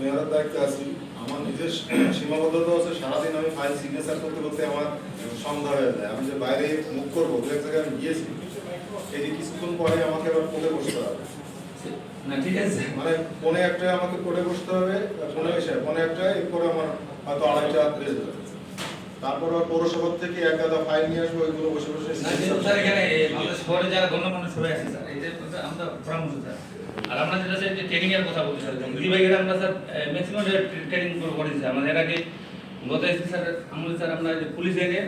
মেয়রের দায়িত্বে আছি। আমার নিজের সীমাবদ্ধতা হচ্ছে সারাদিন আমি ফাইল সিগনেচার করতে করতে আমার সন্ধ্যা হয়ে যায়। আমি যে বাইরে মুখ করব দু এক জায়গায় আমি গিয়েছি এই যে কিছুক্ষণ পরে আমাকে আবার কোর্টে বসতে হবে। না ঠিক আছে। মানে পনে একটা আমাকে কোর্টে বসতে হবে পনে এসে পনে একটা এরপরে আমার হয়তো আড়াইটা বেজে যাবে। তারপর আবার পৌরসভার থেকে এক গাদা ফাইল নিয়ে আসব ওইগুলো বসে বসে স্যার এখানে আমাদের শহরে যারা গণ্যমান্য সবাই আছে স্যার এই যে আমরা পরামর্শ স্যার। আর আমরা যেটা স্যার যে ট্রেনিং এর কথা বলছি স্যার দুই ভাইয়ের আমরা স্যার ম্যাক্সিমাম ট্রেনিং করেছি স্যার আমাদের আগে গত এসে স্যার আমাদের স্যার আমরা যে পুলিশ এনে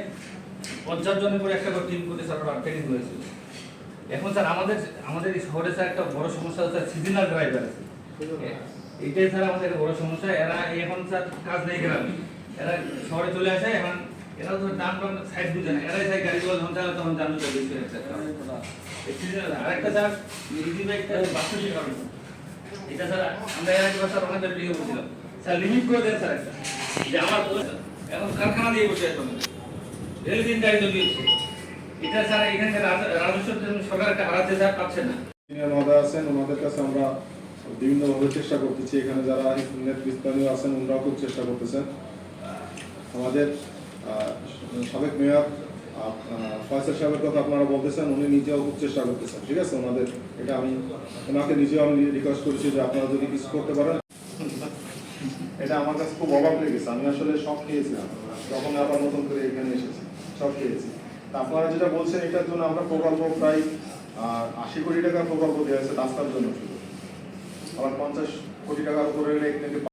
পঞ্চাশ জনের করে একটা করে টিম করে স্যার ট্রেনিং করেছিল এখন স্যার আমাদের আমাদের এই শহরে স্যার একটা বড় সমস্যা হচ্ছে সিজনাল ড্রাইভার আছে। এ- এইটাই স্যার আমাদের বড় সমস্যা। এরা এখন স্যার কাজ নেই গ্রামে। এরা শহরে চলে আসে, এখন এরা তো ডান বাম সাইড বুঝে না, এরাই সাইড গাড়িগুলো যখন চালায়, তখন জানো চলে বেশি আরেকটা স্যার ইজি কারণ এটা স্যার আমরা এর আগে স্যার স্যার লিমিট করে দেন স্যার একটা। যে আমার এখন কারখানা দিয়ে বসে আছে রেল দিন গাড়ি চলিয়েছে এটা স্যার এখানে রাজ- রাজস্ব সরকার একটা হারাচ্ছে স্যার পাচ্ছে না। মহোদয় আছেন, ওনাদের কাছে আমরা বিভিন্নভাবে চেষ্টা করতেছি। এখানে যারা নেতৃস্থানীয় আছেন, ওনারাও খুব চেষ্টা করতেছেন। আমাদের সাবেক মেয়র ফয়সাল সাহেবের কথা আপনারা বলতেছেন, উনি নিজেও খুব চেষ্টা করতেছেন, ঠিক আছে? ওনাদের, এটা আমি, ওনাকে নিজেও আমি রিকোয়েস্ট করেছি যে আপনারা যদি কিছু করতে পারেন। এটা আমার কাছে খুব অবাক লেগেছে আমি আসলে সব খেয়েছিলাম। তখন আবার নতুন করে এখানে এসেছি। সব খেয়েছি। আপনারা যেটা বলছেন, এটার জন্য আমরা প্রকল্প প্রায় আশি কোটি টাকার প্রকল্প দেওয়া হয়েছে রাস্তার জন্য। শুধু আবার পঞ্চাশ কোটি টাকার উপরে